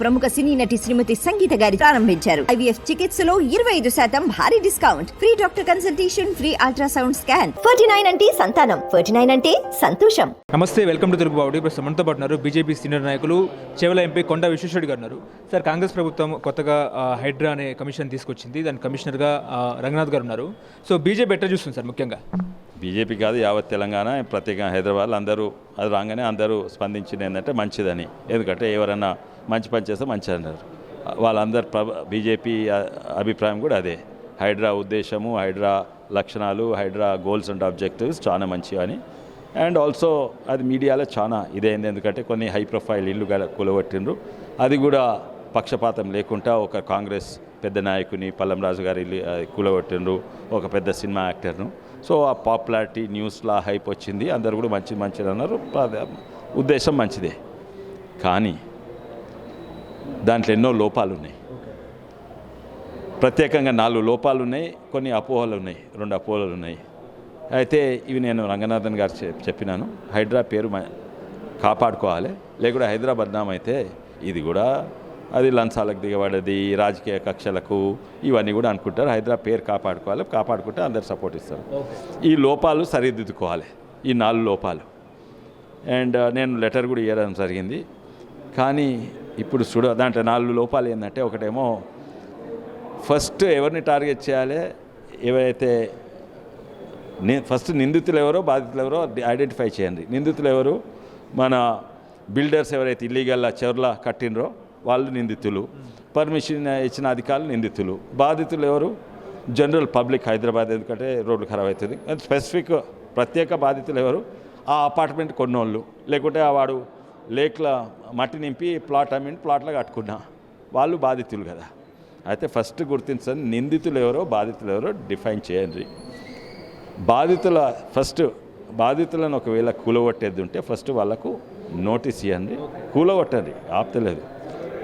ప్రముఖ సినీ నటి శ్రీమతి సంగీత గారి ప్రారంభించారు. ఐవీఎఫ్ చికిత్సలో ఇరవై ఐదు శాతం భారీ discount. Free doctor consultation free ultrasound scan. Forty nine అంటే సంతానం. ఫోర్టీ నైన్ అంటే సంతోషం. నమస్తే వెల్కమ్ టు తెలుగు బావుడి ప్రస్తుతం మనతో పాటు ఉన్నారు బీజేపీ సీనియర్ నాయకులు చెవల ఎంపీ కొండ విశ్వేశ్వరుడు గారు ఉన్నారు. సార్ కాంగ్రెస్ ప్రభుత్వం కొత్తగా హైడ్రా అనే కమిషన్ తీసుకొచ్చింది. దాని కమిషనర్గా రంగనాథ్ గారు ఉన్నారు. సో బీజేపీ ఎట్లా చూస్తుంది సార్ ముఖ్యంగా? బీజేపీ కాదు యావత్ తెలంగాణ ప్రత్యేకంగా హైదరాబాద్ అందరూ అది రాగానే అందరూ స్పందించింది ఏంటంటే మంచిదని. ఎందుకంటే ఎవరైనా మంచి పని చేస్తే మంచి అన్నారు. వాళ్ళందరు ప్ర బీజేపీ అభిప్రాయం కూడా అదే. హైడ్రా ఉద్దేశము హైడ్రా లక్షణాలు హైడ్రా గోల్స్ అండ్ ఆబ్జెక్టివ్స్ చాలా మంచివి అని. అండ్ ఆల్సో అది మీడియాలో చాలా ఇదైంది. ఎందుకంటే కొన్ని హై ప్రొఫైల్ ఇల్లు గల కూలగొట్టిండ్రు. అది కూడా పక్షపాతం లేకుండా ఒక కాంగ్రెస్ పెద్ద నాయకుని పల్లం రాజు గారి ఇల్లు కూలగొట్టిండ్రు. ఒక పెద్ద సినిమా యాక్టర్ను. సో ఆ పాపులారిటీ న్యూస్లా హైప్ వచ్చింది. అందరు కూడా మంచి మంచిది అన్నారు. ఉద్దేశం మంచిదే. కానీ దాంట్లో ఎన్నో లోపాలు ఉన్నాయి ప్రత్యేకంగా నాలుగు లోపాలు ఉన్నాయి కొన్ని అపోహలు ఉన్నాయి రెండు అపోహలు ఉన్నాయి అయితే ఇవి నేను రంగనాథన్ గారు చెప్- చెప్పినాను. హైడ్రా పేరు కాపాడుకోవాలి. లేకుంటే హైదరాబాద్ నామైతే ఇది కూడా అది లంచాలకు దిగబడది రాజకీయ కక్షలకు ఇవన్నీ కూడా అనుకుంటారు. హైదరాబాద్ పేరు కాపాడుకోవాలి కాపాడుకుంటే అందరు సపోర్ట్ ఇస్తారు. ఈ లోపాలు సరిదిద్దుకోవాలి ఈ నాలుగు లోపాలు. అండ్ నేను లెటర్ కూడా ఇవ్వడం జరిగింది. కానీ ఇప్పుడు చూడ దాంట్లో నాలుగు లోపాలు ఏంటంటే ఒకటేమో ఫస్ట్ ఎవరిని టార్గెట్ చేయాలి ఎవరైతే ని ఫస్ట్ నిందితులు ఎవరో బాధితులు ఎవరో ఐడెంటిఫై చేయండి. నిందితులు ఎవరు? మన బిల్డర్స్ ఎవరైతే ఇల్లీగల్ చెవర్ల కట్టినరో వాళ్ళు నిందితులు. పర్మిషన్ ఇచ్చిన అధికారులు నిందితులు. బాధితులు ఎవరు? జనరల్ పబ్లిక్ హైదరాబాద్ ఎందుకంటే రోడ్లు ఖరాబ్ అవుతుంది స్పెసిఫిక్ ప్రత్యేక బాధితులు ఎవరు? ఆ అపార్ట్మెంట్ కొన్నోళ్ళు. లేకుంటే వాడు లేక్ల మట్టి నింపి ప్లాట్ అమ్మిండి ప్లాట్లో కట్టుకున్నా. వాళ్ళు బాధితులు కదా. అయితే ఫస్ట్ గుర్తించండి నిందితులు ఎవరో బాధితులు ఎవరో డిఫైన్ చేయండి. బాధితుల ఫస్ట్ బాధితులను ఒకవేళ కూలగొట్టేది ఉంటే ఫస్ట్ వాళ్ళకు నోటీస్ ఇవ్వండి కూలగొట్టండి ఆపుతలేదు.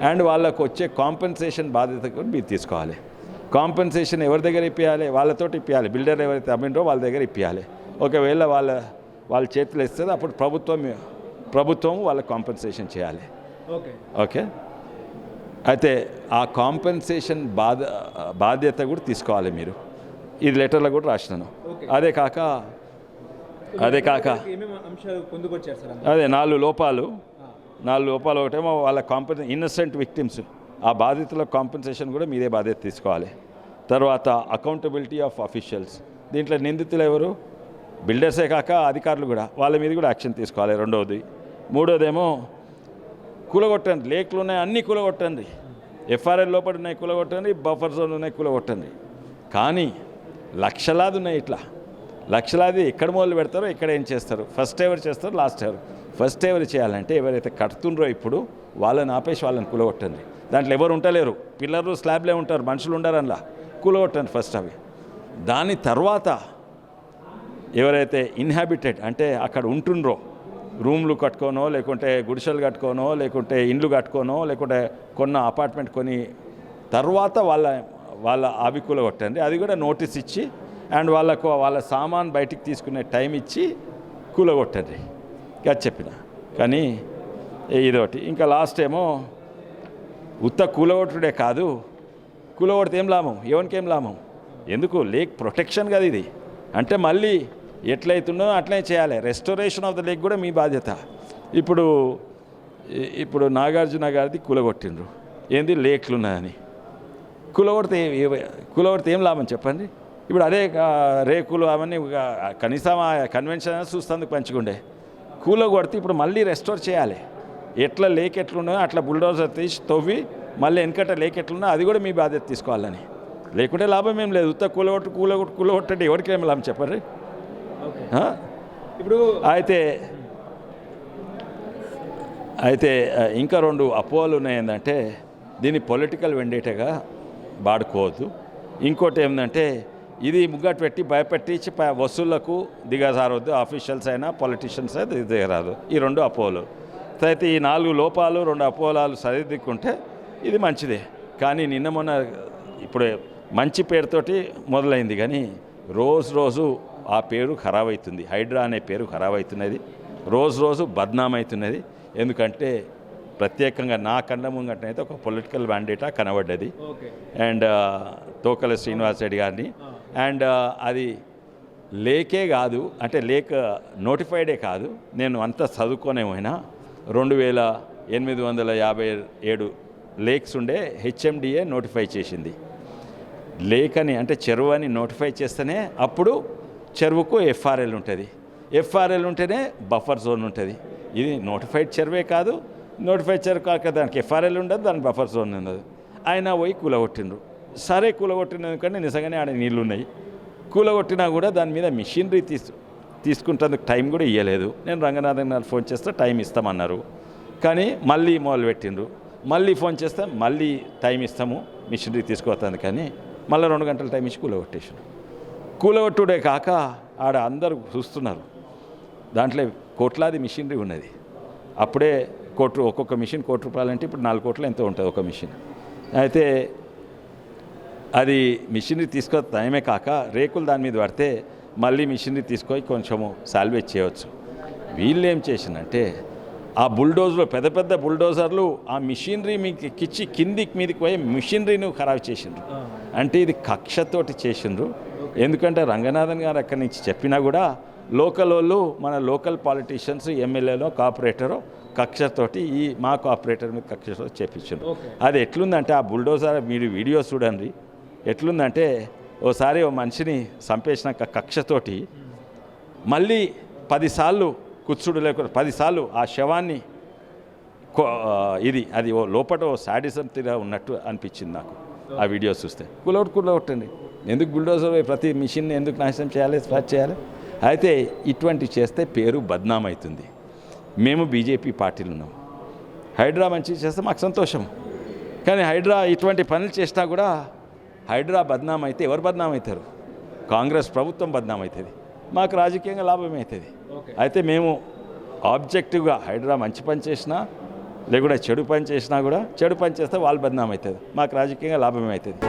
అండ్ వాళ్ళకు వచ్చే కాంపెన్సేషన్ బాధ్యత కూడా మీరు తీసుకోవాలి. కాంపెన్సేషన్ ఎవరి దగ్గర ఇప్పించాలి వాళ్ళతోటి ఇప్పించాలి బిల్డర్ ఎవరైతే అమ్మిండ్రో వాళ్ళ దగ్గర ఇప్పించాలి ఒకవేళ వాళ్ళ వాళ్ళ చేతిలో ఇస్తే అప్పుడు ప్రభుత్వం ప్రభుత్వం వాళ్ళకి కాంపెన్సేషన్ చేయాలి. ఓకే ఓకే అయితే ఆ కాంపెన్సేషన్ బాధ బాధ్యత కూడా తీసుకోవాలి మీరు. ఇది లెటర్లో కూడా రాసినాను. అదే కాక అదే కాక అదే నాలుగు లోపాలు. నాలుగు రూపాయలు ఒకటేమో వాళ్ళ కాంపెన్సే ఇన్నసెంట్ విక్టిమ్స్ ఆ బాధితుల కాంపెన్సేషన్ కూడా మీదే బాధ్యత తీసుకోవాలి. తర్వాత అకౌంటబిలిటీ ఆఫ్ అఫీషియల్స్ దీంట్లో నిందితులు ఎవరు? బిల్డర్సే కాక అధికారులు కూడా. వాళ్ళ మీద కూడా యాక్షన్ తీసుకోవాలి రెండవది మూడోదేమో కూలగొట్టండి. లేక్లు ఉన్నాయి అన్నీ కూలగొట్టండి. ఎఫ్ఆర్ఎల్ లోపల ఉన్నాయి కూలగొట్టండి. బఫర్ జోన్ ఉన్నాయి కూలగొట్టండి. కానీ లక్షలాది ఉన్నాయి ఇట్లా. లక్షలాది ఎక్కడ మొదలు పెడతారో ఎక్కడ ఏం చేస్తారు? ఫస్ట్ ఎవరు చేస్తారు? లాస్ట్ ఎవరు? ఫస్ట్ ఎవరు చేయాలంటే ఎవరైతే కడుతుండ్రో ఇప్పుడు వాళ్ళని ఆపేసి వాళ్ళని కూలగొట్టండి. దాంట్లో ఎవరు ఉంటలేరు పిల్లర్లు స్లాబ్లే ఉంటారు. మనుషులు ఉండరు అందులో కూలగొట్టండి ఫస్ట్ అవి. దాని తర్వాత ఎవరైతే ఇన్హాబిటెడ్ అంటే అక్కడ ఉంటుండ్రో రూమ్లు కట్టుకోనో లేకుంటే గుడిసెలు కట్టుకోనో లేకుంటే ఇండ్లు కట్టుకోనో లేకుంటే కొన్న అపార్ట్మెంట్ కొని తర్వాత వాళ్ళ వాళ్ళ ఆవికుల కొట్టండి అది కూడా నోటీస్ ఇచ్చి అండ్ వాళ్ళకు వాళ్ళ సామాన్ బయటికి తీసుకునే టైం ఇచ్చి కూలగొట్టండి. అది చెప్పిన. కానీ ఇదొకటి. ఇంకా లాస్ట్ ఏమో ఉత్త కూలగొట్టుడే కాదు. కూలగొడితే ఏం లాభం? ఎవరికి ఏం లాభం? ఎందుకు? లేక్ ప్రొటెక్షన్ కదా ఇది. అంటే మళ్ళీ ఎట్లయితుందో అట్లే చేయాలి. రెస్టోరేషన్ ఆఫ్ ద లేక్ కూడా మీ బాధ్యత. ఇప్పుడు ఇప్పుడు నాగార్జున గారిది కూలగొట్టిండ్రు. ఏంది? లేక్లు ఉన్నాయని. కూలగొడితే కూలగొడితే ఏం లాభం చెప్పండి? ఇప్పుడు అదే రేకులు అవన్నీ కనీసం ఆ కన్వెన్షన్ అయినా చూస్తందుకు పంచుకుండే. కూలగొడితే ఇప్పుడు మళ్ళీ రెస్టోర్ చేయాలి. ఎట్లా లేక్ ఎట్లున్నాయో అట్లా బుల్డోజర్ తీసి తవ్వి మళ్ళీ వెనకట లేక్ ఎట్లున్నా అది కూడా మీ బాధ్యత తీసుకోవాలని. లేకుంటే లాభం ఏం లేదు. ఉత్త కూలగొట్టు కూలగొట్టు కూలగొట్టండి. ఎవరికి ఏం లాభం చెప్పండి? ఇప్పుడు అయితే అయితే ఇంకా రెండు అపోహలు ఉన్నాయి ఏంటంటే దీన్ని పొలిటికల్ వెండేటగా వాడుకోవద్దు. ఇంకోటి ఏంటంటే ఇది ముగ్గట్టు పెట్టి భయపెట్టించి వసూళ్ళకు దిగజారవద్దు ఆఫీషియల్స్ అయినా పొలిటీషియన్స్ అయినా దిగ- దిగరాదు ఈ రెండు అపోహలు. అయితే ఈ నాలుగు లోపాలు రెండు అపోహలాలు సరిదిద్దుకుంటే ఇది మంచిదే. కానీ నిన్న మొన్న ఇప్పుడు మంచి పేరుతోటి మొదలైంది. కానీ రోజు రోజు ఆ పేరు ఖరాబ్ అవుతుంది హైడ్రా అనే పేరు ఖరాబ్ అవుతున్నది రోజు రోజు బద్నాం అవుతున్నది ఎందుకంటే ప్రత్యేకంగా నా కళ్ళ ముంగటనైతే ఒక పొలిటికల్ మ్యాండేటా కనబడ్డది. అండ్ తోకల శ్రీనివాస్ రెడ్డి గారిని అండ్ అది లేకే కాదు అంటే లేక నోటిఫైడే కాదు. నేను అంతా చదువుకోనే పోయినా. రెండు వేల ఎనిమిది వందల యాభై ఏడు లేక్స్ ఉండే హెచ్ఎండిఏ నోటిఫై చేసింది. లేక్ అని అంటే చెరువు అని నోటిఫై చేస్తేనే అప్పుడు చెరువుకు ఎఫ్ఆర్ఎల్ ఉంటుంది. ఎఫ్ఆర్ఎల్ ఉంటేనే బఫర్ జోన్ ఉంటుంది. ఇది నోటిఫైడ్ చెరువే కాదు నోటిఫైడ్ చెరువు కాక దానికి ఎఫ్ఆర్ఎల్ ఉండదు దానికి బఫర్ జోన్ ఉండదు. ఆయన పోయి కూలగొట్టిండ్రు. సరే కూలగొట్టినందుకంటే నిజంగానే ఆడ నీళ్ళు ఉన్నాయి కూలగొట్టినా కూడా దాని మీద మిషనరీ తీసు తీసుకుంటేందుకు టైం కూడా ఇవ్వలేదు నేను రంగనాథన్ గారు ఫోన్ చేస్తే టైం ఇస్తామన్నారు. కానీ మళ్ళీ మొదలు పెట్టిండ్రు. మళ్ళీ ఫోన్ చేస్తే మళ్ళీ టైం ఇస్తాము మిషనరీ తీసుకుపోతుంది కానీ మళ్ళీ రెండు గంటల టైం ఇచ్చి కూలగొట్టేసాడు కూలగొట్టుడే కాక ఆడ అందరూ చూస్తున్నారు. దాంట్లో కోట్లాది మిషనరీ ఉన్నది. అప్పుడే కోట్లు ఒక్కొక్క మిషన్ కోటి రూపాయలు అంటే ఇప్పుడు నాలుగు కోట్లు ఎంతో ఉంటుంది ఒక మిషన్. అయితే అది మిషనరీ తీసుకో టైమే కాక రేకులు దాని మీద పడితే మళ్ళీ మిషనరీ తీసుకొని కొంచెము సాల్వేజ్ చేయవచ్చు. వీళ్ళు ఏం చేసిందంటే ఆ బుల్డోజర్లు పెద్ద పెద్ద బుల్డోజర్లు ఆ మిషనరీ మీకు ఎక్కిచ్చి కిందికి మీదకి పోయి మిషనరీని ఖరాబ్ చేసిండ్రు. అంటే ఇది కక్షతోటి చేసిండ్రు. ఎందుకంటే రంగనాథన్ గారు అక్కడి నుంచి చెప్పినా కూడా లోకల్ వాళ్ళు మన లోకల్ పాలిటీషియన్స్ ఎమ్మెల్యేలో కార్పొరేటరు కక్షతోటి ఈ మా కార్పొరేటర్ మీద కక్షతో చేపించారు. అది ఎట్లుందంటే ఆ బుల్డోజర్ మీరు వీడియో చూడండి. ఎట్లుందంటే ఓసారి ఓ మనిషిని చంపేసినాక కక్షతోటి మళ్ళీ పదిసార్లు కూర్చుడు లేకుండా పదిసార్లు ఆ శవాన్ని ఇది అది ఓ లోపల ఓ సాడిజం తీరా ఉన్నట్టు అనిపించింది నాకు. ఆ వీడియో చూస్తే. కులౌట్ అండి ఎందుకు బుల్డోజర్ ప్రతి మిషన్ ఎందుకు నాశనం చేయాలి స్టార్ట్ చేయాలి? అయితే ఇటువంటి చేస్తే పేరు బద్నాం అవుతుంది మేము బీజేపీ పార్టీలు ఉన్నాం. హైడ్రా మంచి చేస్తే మాకు సంతోషం. కానీ హైడ్రా ఇటువంటి పనులు చేసినా కూడా హైడ్రా బద్నాం అయితే ఎవరు బద్నాం అవుతారు కాంగ్రెస్ ప్రభుత్వం బద్నాం అవుతుంది మాకు రాజకీయంగా లాభం అవుతుంది. అయితే మేము ఆబ్జెక్టివ్గా హైడ్రా మంచి పని చేసినా లేకుండా చెడు పని చేసినా కూడా చెడు పని చేస్తే వాళ్ళు బద్నాం అవుతుంది మాకు రాజకీయంగా లాభమే అవుతుంది